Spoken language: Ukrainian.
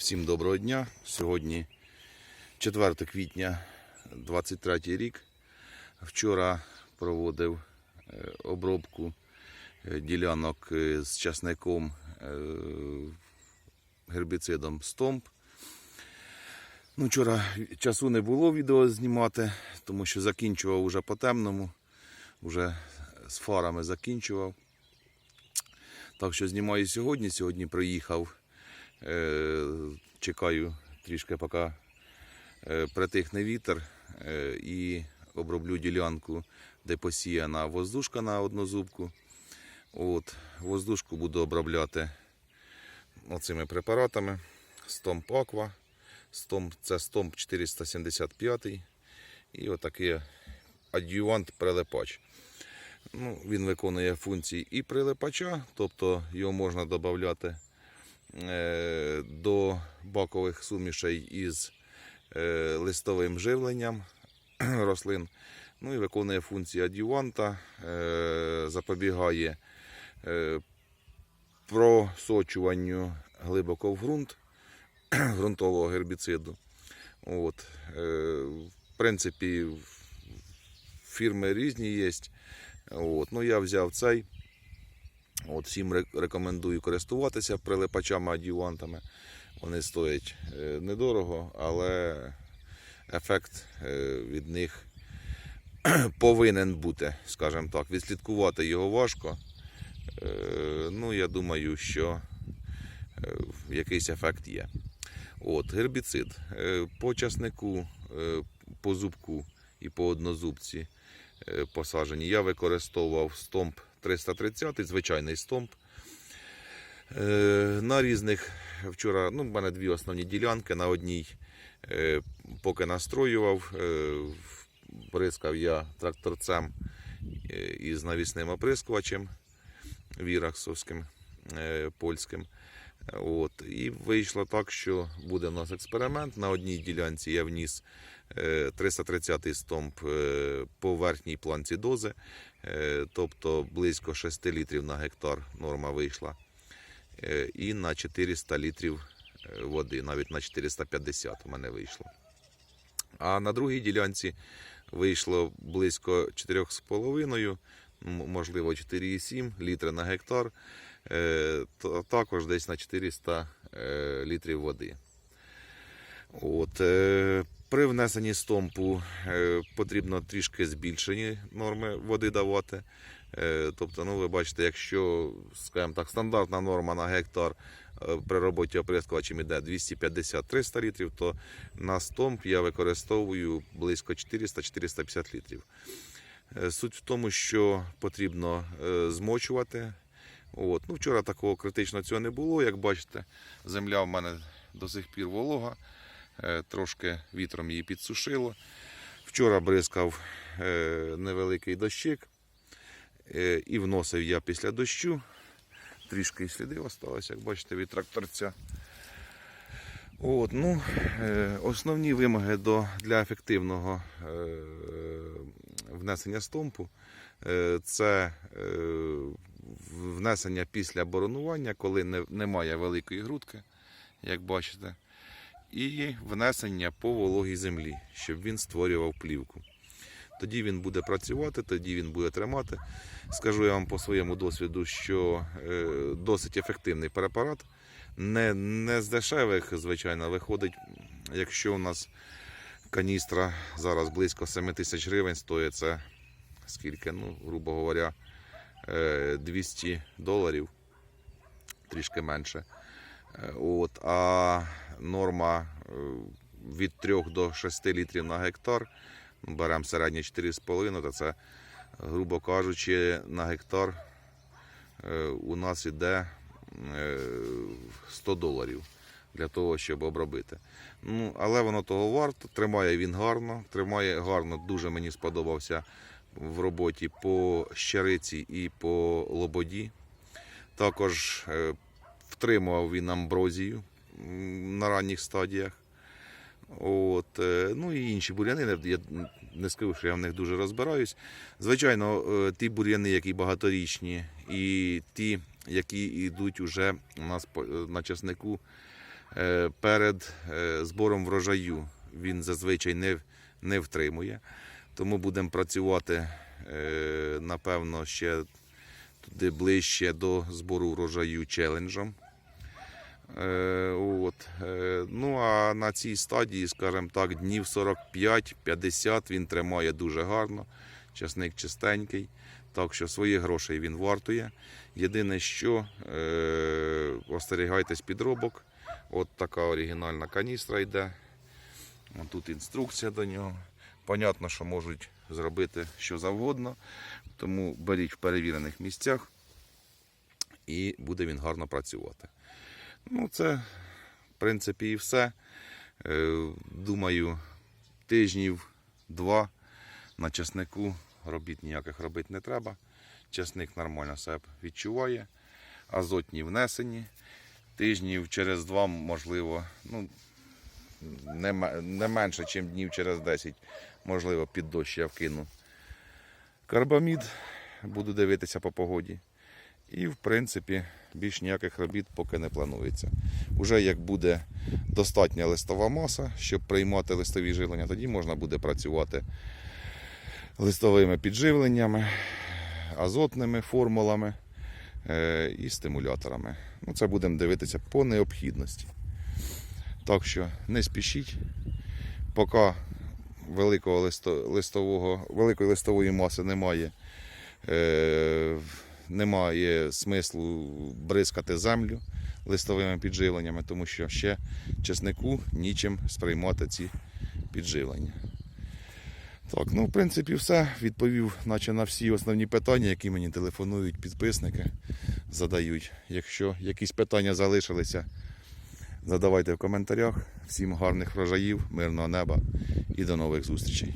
Всім доброго дня. Сьогодні 4 квітня 23 рік. Вчора проводив е, обробку е, ділянок е, з часником гербіцидом Стомп. Ну, вчора часу не було відео знімати, тому що закінчував уже по темному, вже з фарами закінчував. Так що знімаю сьогодні. Сьогодні приїхав. Е, чекаю трішки, поки е, притихне вітер е, і оброблю ділянку, де посіяна воздушка на однозубку. От, воздушку буду обробляти оцими препаратами. Стомп Аква. Стомп, це стомп 475 і отакий адювант прилипач. Ну, він виконує функції і прилипача, тобто його можна додати до бакових сумішей із е, листовим живленням рослин. Ну і виконує функції адюванта, е, запобігає е, просочуванню глибоко в ґрунт ґрунтового гербіциду. От, е, в принципі, фірми різні є. От, ну, я взяв цей. От, всім рекомендую користуватися прилипачами адювантами. Вони стоять е, недорого, але ефект е, від них повинен бути, скажімо так. Відслідкувати його важко. Е, ну, я думаю, що якийсь ефект є. От, гербіцид. По часнику, по зубку і по однозубці посаджені. Я використовував стомп 330, звичайний стомп. Е, На різних вчора, ну, в мене дві основні ділянки. На одній, е, поки настроював, е, бризкав я тракторцем е, із навісним оприскувачем віраксовським е, польським. От. І вийшло так, що буде у нас експеримент. На одній ділянці я вніс е, 330 стомп е, по планці дози, е, тобто близько 6 літрів на гектар норма вийшла. Е, І на 400 літрів е, води, навіть на 450 у мене вийшло. А на другій ділянці вийшло близько 4,5, можливо 4,7 літри на гектар. Е, також десь на 400 е, літрів води. От, е, при внесенні стомпу е, потрібно трішки збільшені норми води давати. Е, тобто, ну, ви бачите, якщо скажімо так, стандартна норма на гектар е, при роботі оприскувачем іде 250-300 літрів, то на стомп я використовую близько 400-450 літрів. Суть в тому, що потрібно змочувати. От. Ну, вчора такого критичного цього не було. Як бачите, земля в мене до сих пір волога, трошки вітром її підсушило. Вчора бризкав е, невеликий дощик е, і вносив я після дощу. Трішки сліди осталось, як бачите, від тракторця. От, ну, е, основні вимоги до, для ефективного е, внесення стомпу е, це е, внесення після боронування, коли не, немає великої грудки, як бачите, і внесення по вологій землі, щоб він створював плівку. Тоді він буде працювати, тоді він буде тримати. Скажу я вам по своєму досвіду, що е, досить ефективний препарат. Не, не з дешевих, звичайно, виходить, якщо у нас каністра зараз близько 7 тисяч гривень стоїть, це скільки, ну, грубо говоря, е, 200 доларів, трішки менше. Е, От, а норма е, від 3 до 6 літрів на гектар, ну, беремо середнє 4,5, то це, грубо кажучи, на гектар е, у нас іде е, 100 доларів для того, щоб обробити. Ну, але воно того варто. Тримає він гарно, тримає гарно, дуже мені сподобався в роботі по щариці і по лободі. Також втримував він амброзію на ранніх стадіях. От, е, ну і інші бур'яни, я не скажу, що я в них дуже розбираюсь. Звичайно, е, ті бур'яни, які багаторічні, і ті, які йдуть уже у нас е, на часнику перед збором врожаю він зазвичай не, не втримує. Тому будемо працювати, напевно, ще туди ближче до збору врожаю челенджем. Е, от. Е, ну а на цій стадії, скажімо так, днів 45-50 він тримає дуже гарно. Часник чистенький. Так що своїх грошей він вартує. Єдине, що е, остерігайтесь підробок. От така оригінальна каністра йде. Тут інструкція до нього. Понятно, що можуть зробити що завгодно. Тому беріть в перевірених місцях і буде він гарно працювати. Ну, це, в принципі, і все. Е, Думаю, тижнів два на часнику робіт ніяких робити не треба. Часник нормально себе відчуває. Азотні внесені. Тижнів через два, можливо, ну, не, не менше, ніж днів через 10, можливо, під дощ я вкину карбамід, буду дивитися по погоді. І, в принципі, більш ніяких робіт поки не планується. Уже як буде достатня листова маса, щоб приймати листові живлення, тоді можна буде працювати листовими підживленнями, азотними формулами е, і стимуляторами. Ну, це будемо дивитися по необхідності. Так що не спішіть, поки великого листового, великої листової маси немає, е, немає смислу бризкати землю листовими підживленнями, тому що ще чеснику нічим сприймати ці підживлення. Так, ну в принципі все. Відповів наче на всі основні питання, які мені телефонують підписники, задають. Якщо якісь питання залишилися, задавайте в коментарях. Всім гарних врожаїв, мирного неба і до нових зустрічей.